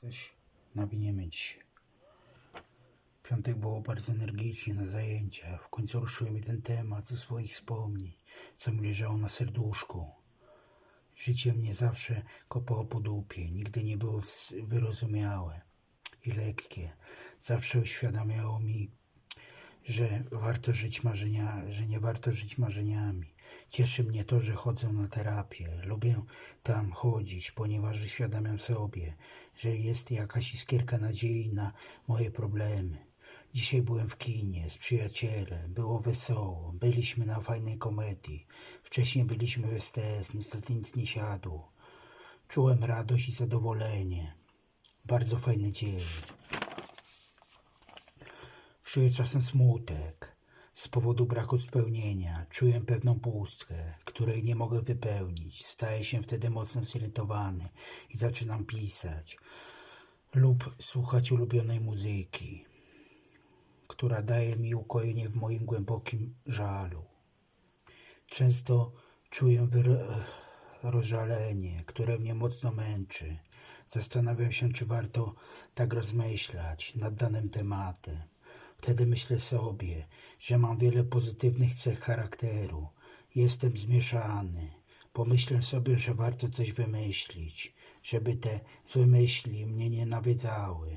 Coś nawiniemy dzisiaj. Piątek było bardzo energicznie na zajęciach. W końcu ruszył mi ten temat ze swoich wspomnień, co mi leżało na serduszku. Życie mnie zawsze kopało po dupie. Nigdy nie było wyrozumiałe i lekkie. Zawsze uświadamiało mi, że warto żyć marzenia, że nie warto żyć marzeniami. Cieszy mnie to, że chodzę na terapię. Lubię tam chodzić, ponieważ uświadamiam sobie, że jest jakaś iskierka nadziei na moje problemy. Dzisiaj byłem w kinie z przyjacielem, było wesoło, byliśmy na fajnej komedii. Wcześniej byliśmy w STS, niestety nic nie siadło. Czułem radość i zadowolenie. Bardzo fajny dzień. Czuję czasem smutek z powodu braku spełnienia. Czuję pewną pustkę, której nie mogę wypełnić. Staję się wtedy mocno zirytowany i zaczynam pisać lub słuchać ulubionej muzyki, która daje mi ukojenie w moim głębokim żalu. Często czuję rozżalenie, które mnie mocno męczy. Zastanawiam się, czy warto tak rozmyślać nad danym tematem. Wtedy myślę sobie, że mam wiele pozytywnych cech charakteru. Jestem zmieszany. Pomyślę sobie, że warto coś wymyślić, żeby te złe myśli mnie nie nawiedzały,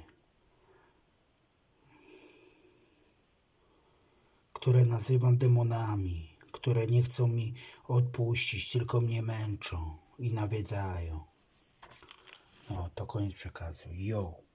które nazywam demonami, które nie chcą mi odpuścić, tylko mnie męczą i nawiedzają. No, to koniec przekazu. Yo!